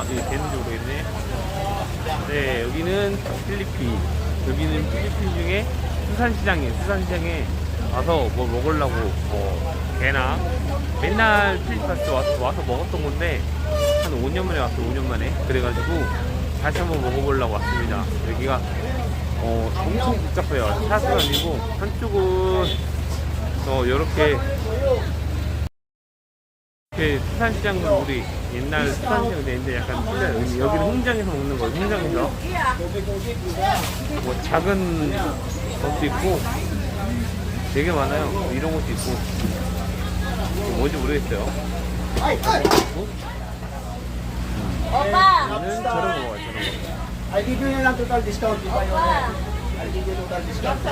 아, 예, 되는지 모르겠네. 네, 여기는 필리핀. 여기는 필리핀 중에 수산시장이에요. 수산시장에 와서 뭐 먹으려고, 뭐, 개나, 맨날 필리핀 갔을 때 와서, 와서 먹었던 건데, 한 5년 만에 왔어요, 5년 만에. 그래가지고, 다시 한번 먹어보려고 왔습니다. 여기가, 어, 엄청 복잡해요. 샷은 아니고, 한쪽은, 어, 요렇게, 이렇게 수산시장도 우리 옛날 수산시장 되는데 약간 틀려요. 여기- 여기는 흥정에서 먹는 거예요. 흥정에서. 뭐 작은 것도 있고 되게 많아요. 뭐 이런 것도 있고 뭔지 모르겠어요. Opa! 저는 저런 거 먹어요. 저런 거. I give you lang total discount di ba yun? I give you total discount.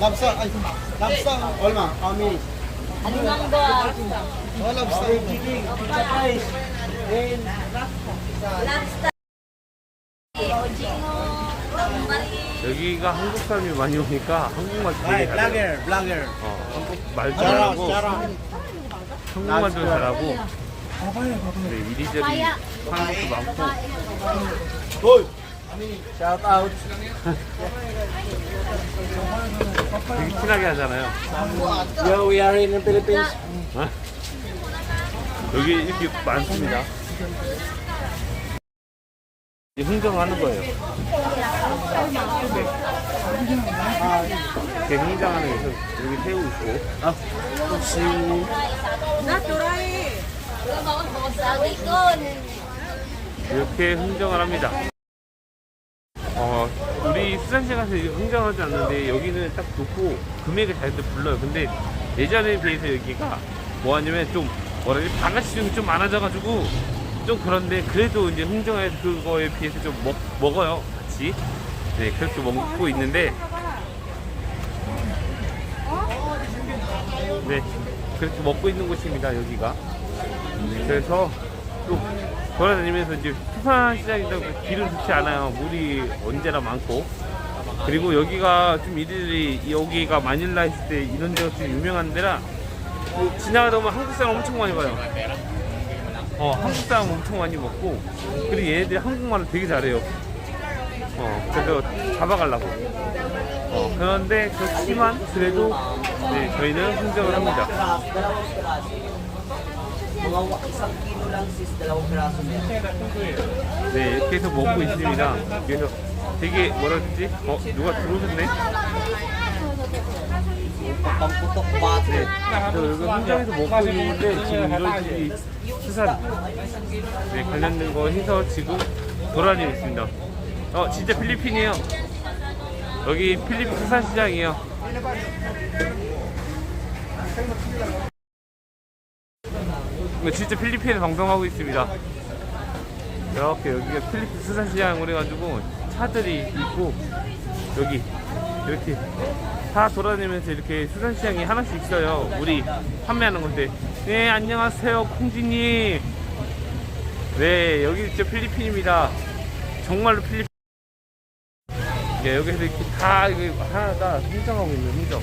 Lobster, ay, lobster, Olma, how many? Oh, Lobster. 여기가 한국 사람이 많이 오니까 한국말 되게 vlogger, vlogger. 어, 한국 말 Charot, 잘하고. 한국말도 잘하고 네, 이리저리 한국도 많고 Hoy! Shout out. 되게 친하게 하잖아요. Yeah, we are in the Philippines. 어? 여기 이렇게 많습니다. 흥정하는 거예요. 네. 이렇게 흥정하는 거에서 여기 새우 있고, Sabi ko. 이렇게 흥정을 합니다. 어, 우리 수산시장 가서 흥정하지 않는데 여기는 딱 놓고 금액을 자기들 불러요. 근데 예전에 비해서 여기가 뭐 하냐면 좀 뭐라 해야 바가지 좀 많아져가지고 좀 그런데 그래도 이제 흥정할 그거에 비해서 좀 먹, 먹어요. 같이. 네, 그렇게 먹고 있는데 네, 그렇게 먹고 있는 곳입니다. 여기가. 네, 그래서 또 돌아다니면서 이제 수산 시장이다 길은 좋지 않아요. 물이 언제나 많고. 그리고 여기가 좀 이들이 여기가 마닐라 있을 때 이런 데가 좀 유명한 데라 뭐 지나가다 보면 한국 사람 엄청 많이 봐요. 어, 한국 사람 엄청 많이 먹고 그리고 얘네들이 한국말을 되게 잘해요. 어, 그래서 잡아가려고. 어, 그런데 그렇지만 그래도 네, 저희는 흥정을 합니다. Mga isang kilo lang sis, dalawang piraso meron. 네, 이렇게 해서 먹고 있습니다. 그래서 되게 뭐라 그러지? 어, 누가 들어오셨네? Pamputok bate. 네, 저 여기 현장에서 먹고 있는데 지금 이런 이 수산 네, 관련된 거 해서 지금 돌아다니고 있습니다. 어, 진짜 필리핀이에요. 여기 필리핀 수산시장이에요. 진짜 필리핀에 방송하고 있습니다. 이렇게 여기가 필리핀 수산시장으로 해가지고 차들이 있고 여기 이렇게 다 돌아다니면서 이렇게 수산시장이 하나씩 있어요. 우리 판매하는 건데. 네, 안녕하세요, 콩지님. 네, 여기 진짜 필리핀입니다. 정말로 필리핀. 네, 여기서 이렇게 다 이거 하나 다 흥정하고 있는 흥정.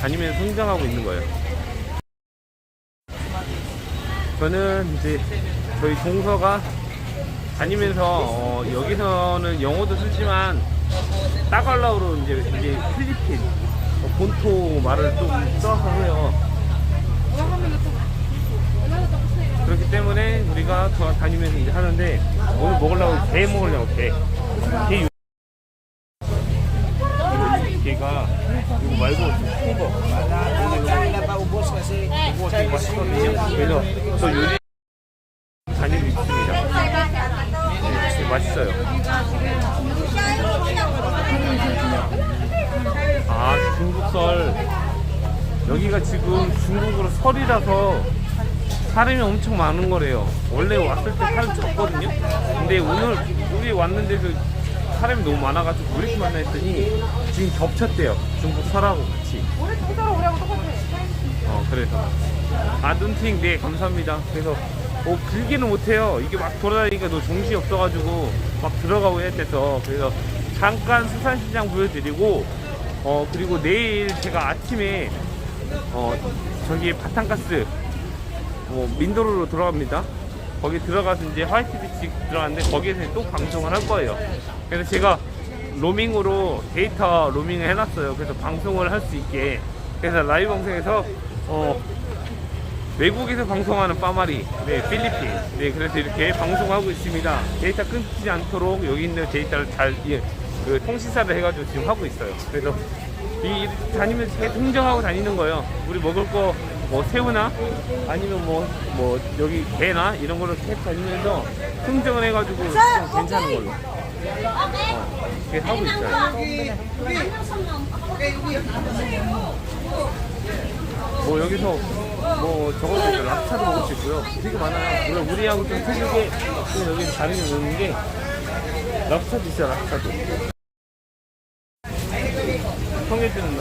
다니면서 흥정하고 있는 거예요. 저는 이제 저희 동서가 다니면서 어, 여기서는 영어도 쓰지만 따갈라우로 이제 이제 필리핀 어, 본토 말을 좀 써서 해요. 그렇기 때문에 우리가 돌아다니면서 이제 하는데 오늘 먹으려고 게 먹으려고 게. 게 요- 이거 게가 이거 말고 큰 거. Kailan pa ubos kasi 이거 맛있거든요. 그래서 저 요리 다니고 있습니다. 네, 맛있어요. 아 중국설 여기가 지금 중국으로 설이라서 사람이 엄청 많은 거래요. 원래 왔을 때 사람 적거든요. 근데 오늘 여기 왔는데도 사람이 너무 많아가지고 왜 이렇게 많나 했더니 지금 겹쳤대요. 중국 설하고 같이. 어 그래서 아 눈팅 네 감사합니다. 그래서 뭐 길게는 못해요. 이게 막 돌아다니니까 너 정신이 없어가지고 막 들어가고 해야 돼서 그래서 잠깐 수산시장 보여드리고 어 그리고 내일 제가 아침에 어 저기 바탕가스 어 민도로로 돌아갑니다. 거기 들어가서 이제 화이트 비치 들어갔는데 거기에서 또 방송을 할 거예요. 그래서 제가 로밍으로 데이터 로밍을 해놨어요. 그래서 방송을 할 수 있게. 그래서 라이브 방송에서 어, 외국에서 방송하는 빠마리, 네, 필리핀. 네, 그래서 이렇게 방송하고 있습니다. 데이터 끊지 않도록 여기 있는 데이터를 잘, 예, 그 통신사를 해가지고 지금 하고 있어요. 그래서 이, 다니면서 계속 흥정하고 다니는 거예요. 우리 먹을 거, 뭐, 새우나, 아니면 뭐, 뭐, 여기 개나, 이런 거를 계속 다니면서 흥정을 해가지고 좀 괜찮은 걸로. 어, 이렇게 하고 있어요. 뭐 여기서 뭐 저것도 있어요. 랍스타도 먹을 수 있고요. 되게 많아요. 물론 우리하고 좀좀 여기 다른 게 노는 게 랍스타도 있어요. 랍스타도. 성해주는.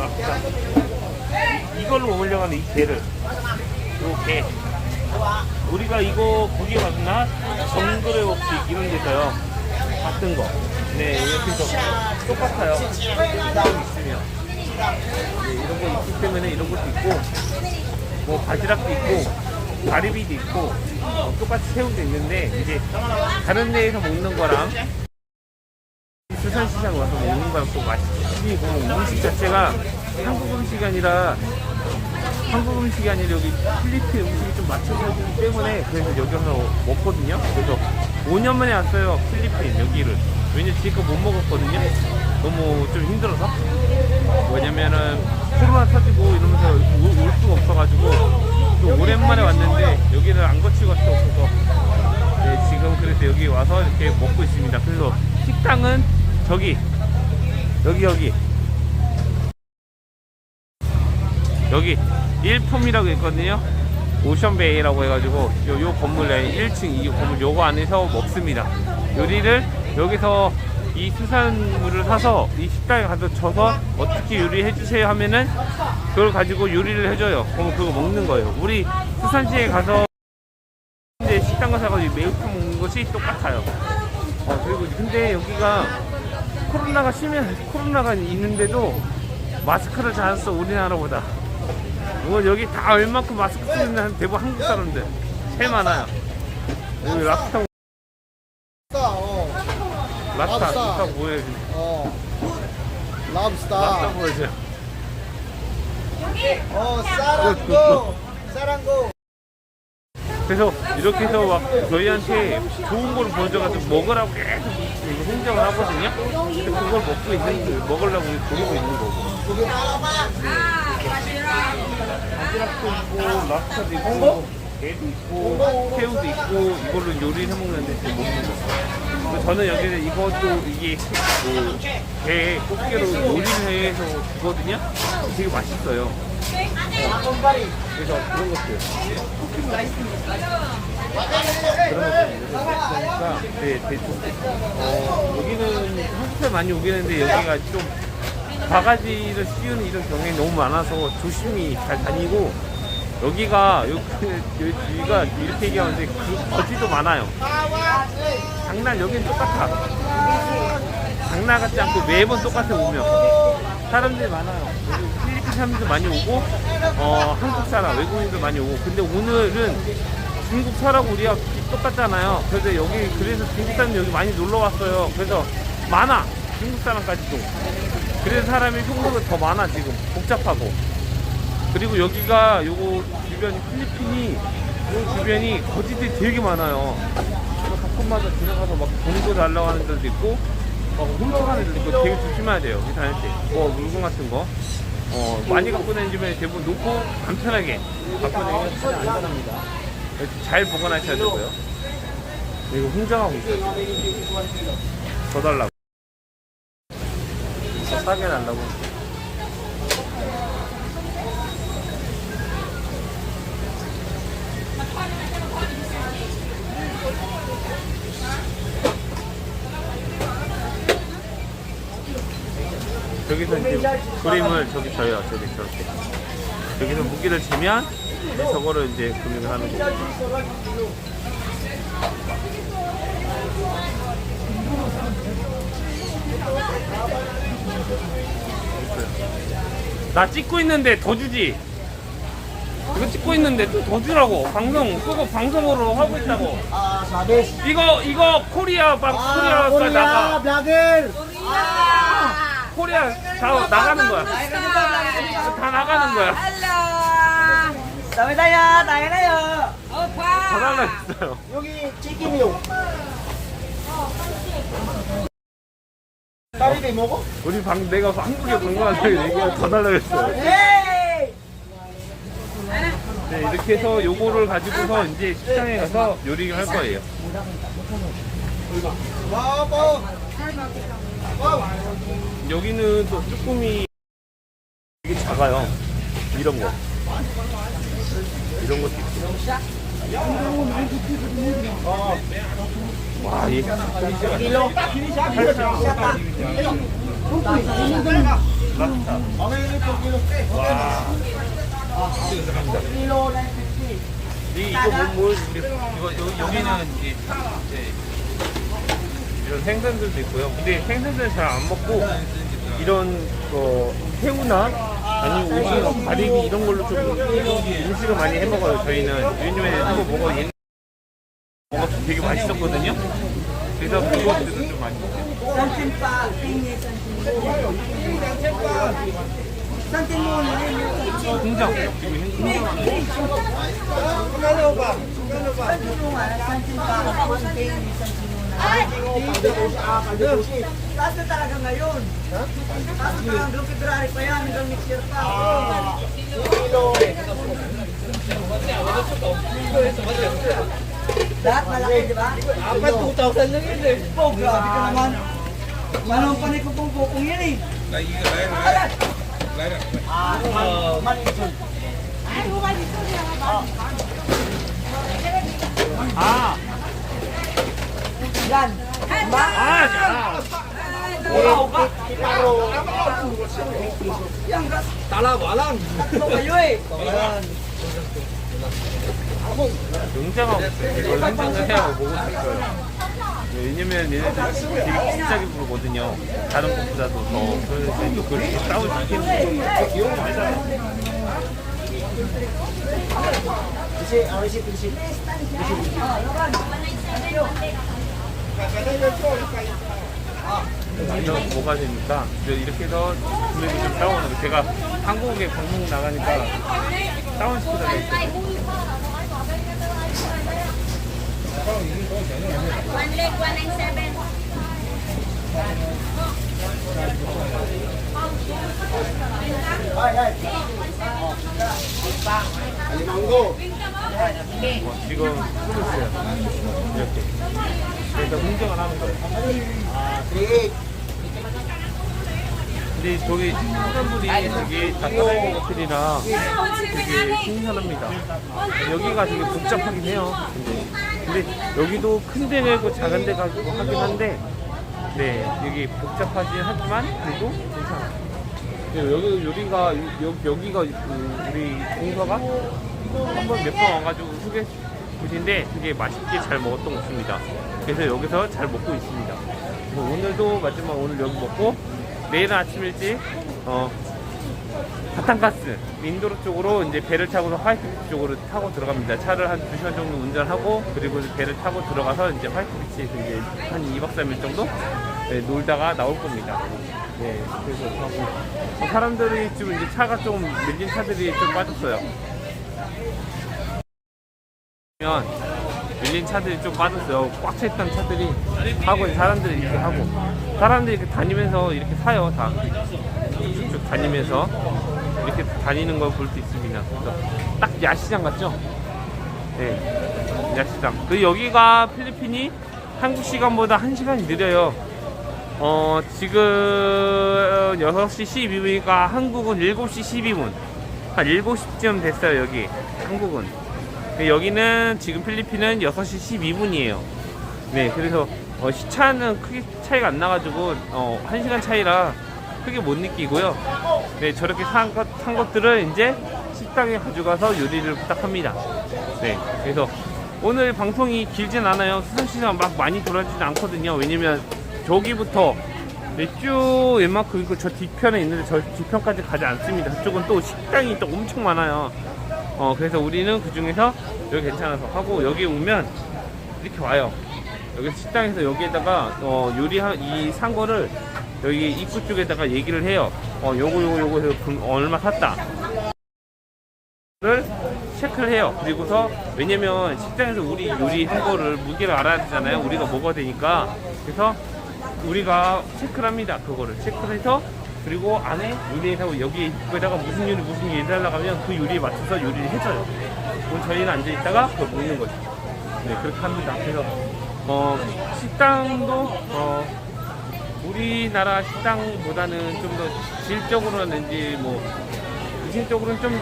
이- 이걸로 하는 이 게를. 요 게. 우리가 이거 거기에 갔나? 정글의 혹시 이런 데서요. 같은 거. 네, 이렇게 똑같아요. 좀 있으면. 네, 이런 거 있기 때문에 이런 것도 있고 뭐 바지락도 있고 가리비도 있고 어, 똑같이 새우도 있는데 이제 다른 데에서 먹는 거랑 수산시장 와서 먹는 거랑 또 맛이 틀리고 음식 자체가 한국 음식이 아니라 한국 음식이 아니라 여기 필리핀 음식이 좀 맞춰서 하기 때문에 그래서 여기 와서 먹거든요. 그래서 5년 만에 왔어요 필리핀 여기를. 왜냐면 지금 못 먹었거든요 너무 좀 힘들어서 왜냐면은 코로나 터지고 이러면서 올, 올 수가 없어가지고 또 오랜만에 왔는데 여기를 안갈수 없어서 네, 지금 그래서 여기 와서 이렇게 먹고 있습니다. 그래서 식당은 저기 여기 여기 여기 1품이라고 있거든요. 오션베이라고 해가지고 요, 요 건물 내 1층 이 건물 요거 안에서 먹습니다. 요리를 여기서 이 수산물을 사서 이 식당에 가서 쳐서 어떻게 요리해 주세요 하면은 그걸 가지고 요리를 해줘요. 그럼 그거 먹는 거예요. 우리 수산시에 가서 이제 식당 가서 가지고 매운탕 먹는 것이 똑같아요. 어, 그리고 근데 여기가 코로나가 심해 코로나가 있는데도 마스크를 잘 써 우리나라보다. 뭐 여기 다 얼만큼 마스크 쓰는 대부분 한국 사람들 제일 많아요. 여기 랍스타 어. 랍스타 랍스타. 랍스타 보여줘. 어. 랍스타 랍스타. 보여줘. 어, 사랑고. 사랑고. 그래서 이렇게 해서 막 저희한테 좋은 걸 보여줘가지고 먹으라고 계속 이거 행정을 하거든요. 근데 그걸 먹고 있는 거, 먹으려고 고르고 있는 거고. 바지락도 있고, 랍스타도 있고, 게도 있고, 새우도 있고, 이걸로 요리를 해먹는데 지금 먹는 거. 그래서 저는 여기서 이것도 이게 그, 게 꽃게로 요리를 해서 주거든요. 되게 맛있어요. 그래서 그런 것들. 그런 것들이니까 네, 대충 어, 여기는 한국 사람 많이 오겠는데 여기가 좀 바가지를 씌우는 이런 경향이 너무 많아서 조심히 잘 다니고 여기가 요, 여기가 이렇게 얘기하는데 그 거지도 많아요 장난 여기는 똑같아 장난 같지 않고 매번 똑같아 오면 사람들이 많아요 필리핀 사람들도 많이 오고 어, 한국 사람 외국인도 많이 오고 근데 오늘은 중국 사람 우리가 똑같잖아요. 그래서 여기 그래서 중국 사람 여기 많이 놀러 왔어요. 그래서 많아 중국 사람까지도. 그래서 사람이 한국은 더 많아 지금 복잡하고. 그리고 여기가 요거 주변 필리핀이 요 주변이 거지들이 되게 많아요. 가끔마다 지나가서 막 돈도 하는 데도 있고 막 훔쳐가는 데도 있고 되게 조심해야 돼요. 여기 다닐 때. 뭐 물건 같은 거. 어, 많이 갖고 다니면 대부분 놓고 간편하게 갖고 다니면 가장 안전합니다. 잘 보관하셔야 되고요. 이거 흥정하고 있어요. 더 달라고. 더 싸게 달라고. 여기서 이제 그림을 저기 져요. 저기 저렇게. 여기서 무기를 지면 이제 저거를 이제 금액을 하는 거고. 나 찍고 있는데 더 주지. 이거 찍고 있는데 또 더 주라고. 방송, 그거 방송으로 하고 있다고. Ah, sabes. 이거, 이거 코리아 방, Ah, 코리아 가 Korea, 나가. vlogger. 코리아 다 나가는 거야. 다 나가는 거야. Tayo na yun. 다 달라 했어요. 여기 chicken 요. 다리를 먹어? 우리 방, 내가 한국에 방송한테 얘기가 더 달라 그랬어요. Hey! 네, 이렇게 해서 요거를 가지고서 이제 식당에 가서 요리를 할 거예요. Wow po. 여기는 또 쭈꾸미 되게 작아요. 이런 거. 이런 것도 있고. 와, po, kilo. 와, Kilo 950. 이 이거 뭐, 뭐 이거 여, 여기는 이제 이런 생선들도 있고요. 근데 생선들은 잘안 먹고 이런 거 새우나 아니면 오징어, 가리비 이런 걸로 좀 음식을 많이 해 먹어요. 저희는 왜냐면 한번 먹어 먹어 되게 맛있었거든요. 그래서 그것들도 좀 많이 먹어요. Na yun. 흥정 Taas na talaga ngayon. Taas na talaga hanggang February pa yan, hanggang next year pa. Lahat malaki, di ba? Dapat 2,000 lang yun eh. Oh, grabe ka naman. Manong panay ko pong pupong yan eh. Layo, layo, layo. Layo, layo. Ah, man, man, man. Ay, huwag dito niya. Ah. Yan. Ba? 아, 야. Pero, Yan, gas. dalawa lang. Tatlo kayo eh. 굉장하고 이걸 생각을 해야 있어요. 네, 왜냐면 얘네들 되게 비슷하게 부르거든요. 다른 것보다도 더. 그래서 이제 그렇게 싸울 수 있겠는 Kasi, ah, receipt, receipt. 이 되니까 그래서 이렇게 해서 금액이 좀 다운을 제가 한국에 방송 나가니까 다운 시키다가 했어요. 지금 있어요. 이렇게. 그래서 흥정을 하는 거예요. Ah, 3,800. 근데 저기 사람들이 되게 닭가슴 호텔이랑 되게 신선합니다. 여기가 되게 복잡하긴 해요. 근데, 근데 여기도 큰데 내고 작은 데 가지고 하긴 한데, 네, 여기 복잡하긴 하지만 그래도 괜찮아요. 네, 여기 요리가 여, 여기가 그 우리 동서가 한 번 몇 번 와가지고 소개 곳인데 되게 맛있게 잘 먹었던 곳입니다. 그래서 여기서 잘 먹고 있습니다. 그래서 오늘도 마지막 오늘 여기 먹고 내일 아침 일찍 어 바탄가스 인도로 쪽으로 이제 배를 타고서 화이트비치 쪽으로 타고 들어갑니다. 차를 한 2시간 정도 운전하고 그리고 배를 타고 들어가서 이제 화이트비치에서 이제 한 2박 3일 정도 네, 놀다가 나올 겁니다. 네, 그래서 어, 사람들이 지금 이제 차가 좀 밀린 차들이 좀 빠졌어요. 면 밀린 차들이 좀 빠졌어요. 꽉 차있던 차들이 하고 사람들이 이렇게 하고 사람들이 이렇게 다니면서 이렇게 사요 다 쭉쭉 다니면서 이렇게 다니는 걸 볼 수 있습니다. 딱 야시장 같죠? 네, 야시장. 그 여기가 필리핀이 한국 시간보다 1 시간이 느려요. 어 지금 6시 12분이니까 한국은 7시 12분. 한 7시쯤 됐어요 여기 한국은. 근데 여기는 지금 필리핀은 6시 12분이에요. 네, 그래서 어, 시차는 크게 차이가 안 나가지고 어, 1시간 차이라 크게 못 느끼고요. 네, 저렇게 산, 것, 산 것들을 이제 식당에 가져가서 요리를 부탁합니다. 네, 그래서 오늘 방송이 길진 않아요. 수산시장 막 많이 돌아지진 않거든요. 왜냐면 저기부터 네, 쭉 웬만큼 있고 저 뒤편에 있는데 저 뒤편까지 가지 않습니다. 그쪽은 또 식당이 또 엄청 많아요. 어 그래서 우리는 그 중에서 여기 괜찮아서 하고 여기 오면 이렇게 와요. 여기 식당에서 여기에다가 어 요리한 이 산 거를 여기 입구 쪽에다가 얘기를 해요. 어 요거 요거 요거 해서 금- 얼마 샀다. 를 체크를 해요. 그리고서 왜냐면 식당에서 우리 요리한 거를 무게를 알아야 되잖아요. 우리가 먹어야 되니까. 그래서 우리가 체크를 합니다. 그거를 체크를 해서 그리고 안에 요리해서 여기 입구에다가 무슨 요리 무슨 요리 해달라고 하면 그 요리에 맞춰서 요리를 해줘요. 그럼 저희는 앉아 있다가 그걸 먹는 거죠. 네 그렇게 합니다. 그래서 어 식당도 어 우리나라 식당보다는 좀 더 질적으로는지 뭐 의식적으로는 좀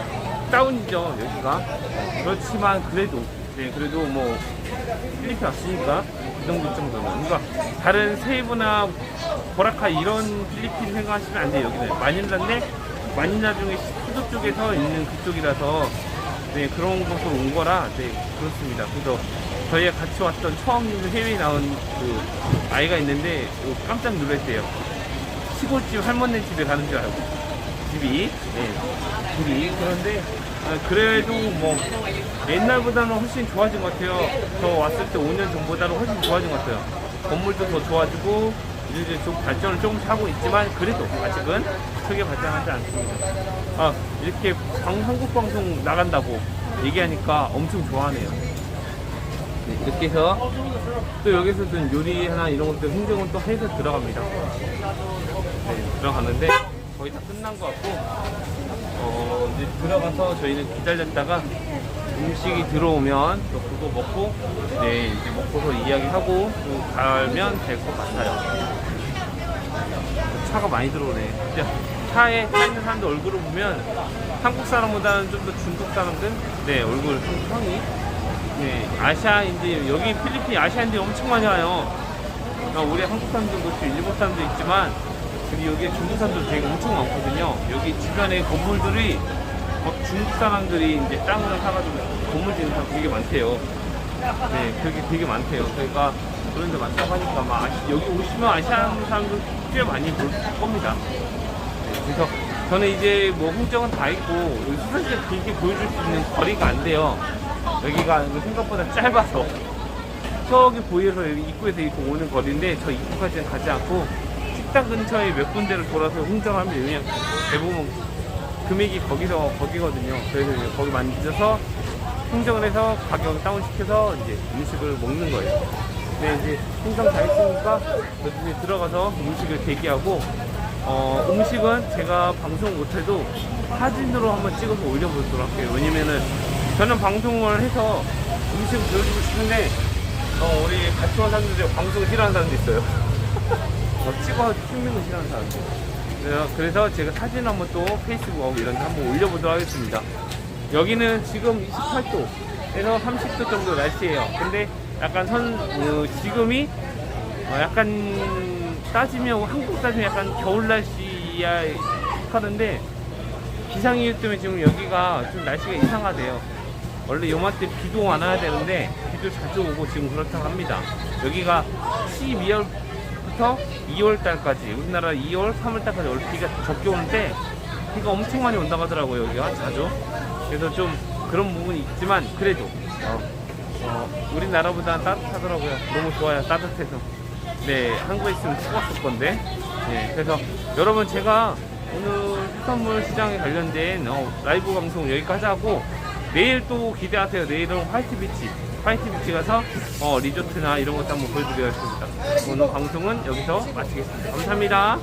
다운이죠 여기가 그렇지만 그래도 네 그래도 뭐 필리핀 왔으니까 그 정도 정도는 그러니까 다른 세부나 보라카 이런 필리핀 생각하시면 안 돼요. 여기는 마닐라인데 마닐라 중에 수도 쪽에서 있는 그쪽이라서 네 그런 곳으로 온 거라 네 그렇습니다. 그래서 저희가 같이 왔던 처음 해외에 나온 그 아이가 있는데 깜짝 놀랐대요. 시골집 할머니 집에 가는 줄 알고. 집이 네, 집이. 그런데 아, 그래도 뭐 옛날보다는 훨씬 좋아진 것 같아요. 저 왔을 때 5년 전보다는 훨씬 좋아진 것 같아요. 건물도 더 좋아지고 이제 좀 발전을 조금씩 하고 있지만 그래도 아직은 크게 발전하지 않습니다. 아 이렇게 방, 한국 방송 나간다고 얘기하니까 엄청 좋아하네요. 네, 이렇게 해서 또 여기서도 요리 하나 이런 것들 행정은 또 해서 들어갑니다. 네, 들어갔는데 거의 다 끝난 것 같고 어, 이제 들어가서 저희는 기다렸다가 음식이 들어오면 또 그거 먹고 네 이제 먹고서 이야기하고 또 가면 될 것 같아요. 차가 많이 들어오네. 차에 타 있는 사람들 얼굴을 보면 한국 사람보다는 좀 더 중국 사람들 네 얼굴 형이 네 아시아인들 여기 필리핀 아시아인들이 엄청 많이 와요. 아, 우리 한국 사람들도 있고 일본 사람도 있지만 그리고 여기 중국 사람들 되게 엄청 많거든요. 여기 주변에 건물들이 막 중국 사람들이 이제 땅을 사가지고 건물 짓는 사람 되게 많대요. 네, 그게 되게 많대요. 그러니까 그런 데 많다고 하니까 막 아시- 여기 오시면 아시안 사람들 꽤 많이 볼 겁니다. 네, 그래서 저는 이제 뭐 흥정은 다 있고 수산시장 길게 보여줄 수 있는 거리가 안 돼요. 여기가 생각보다 짧아서 저기 보이에서 입구에서 이렇게 오는 거리인데 저 입구까지는 가지 않고 식당 근처에 몇 군데를 돌아서 흥정하면 왜냐면 대부분 금액이 거기서 거기거든요. 그래서 거기 만져서 흥정을 해서 가격을 다운시켜서 이제 음식을 먹는 거예요. 근데 이제 흥정 다 했으니까 여기 들어가서 음식을 대기하고 어, 음식은 제가 방송 못해도 사진으로 한번 찍어서 올려보도록 할게요. 왜냐면은 저는 방송을 해서 음식을 보여주고 싶은데 어, 우리 같이 온 사람들 중에 방송 싫어하는 사람도 있어요. 어, 찍어 찍는 거 싫어하는 사람들. 그래서, 그래서 제가 사진 한번 또 페이스북 이런 데 한번 올려보도록 하겠습니다. 여기는 지금 28도에서 30도 정도 날씨예요. 근데 약간 선 어, 지금이 어, 약간 따지면 한국 따지면 약간 겨울 날씨야 하는데 기상 이유 때문에 지금 여기가 좀 날씨가 이상하대요. 원래 요맘때 비도 안 와야 되는데 비도 자주 오고 지금 그렇다고 합니다. 여기가 12월부터 2월 달까지 우리나라 2월, 3월 달까지 원래 비가 적게 오는데 비가 엄청 많이 온다고 하더라고요 여기가 자주. 그래서 좀 그런 부분이 있지만 그래도 어, 어, 우리나라보다 따뜻하더라고요. 너무 좋아요 따뜻해서. 네 한국에 있으면 추웠을 건데. 네 그래서 여러분 제가 오늘 수산물 시장에 관련된 어, 라이브 방송 여기까지 하고 내일 또 기대하세요. 내일은 화이트 비치. 화이트 비치 가서 어, 리조트나 이런 것도 한번 보여드리겠습니다. 오늘 방송은 여기서 마치겠습니다. 감사합니다.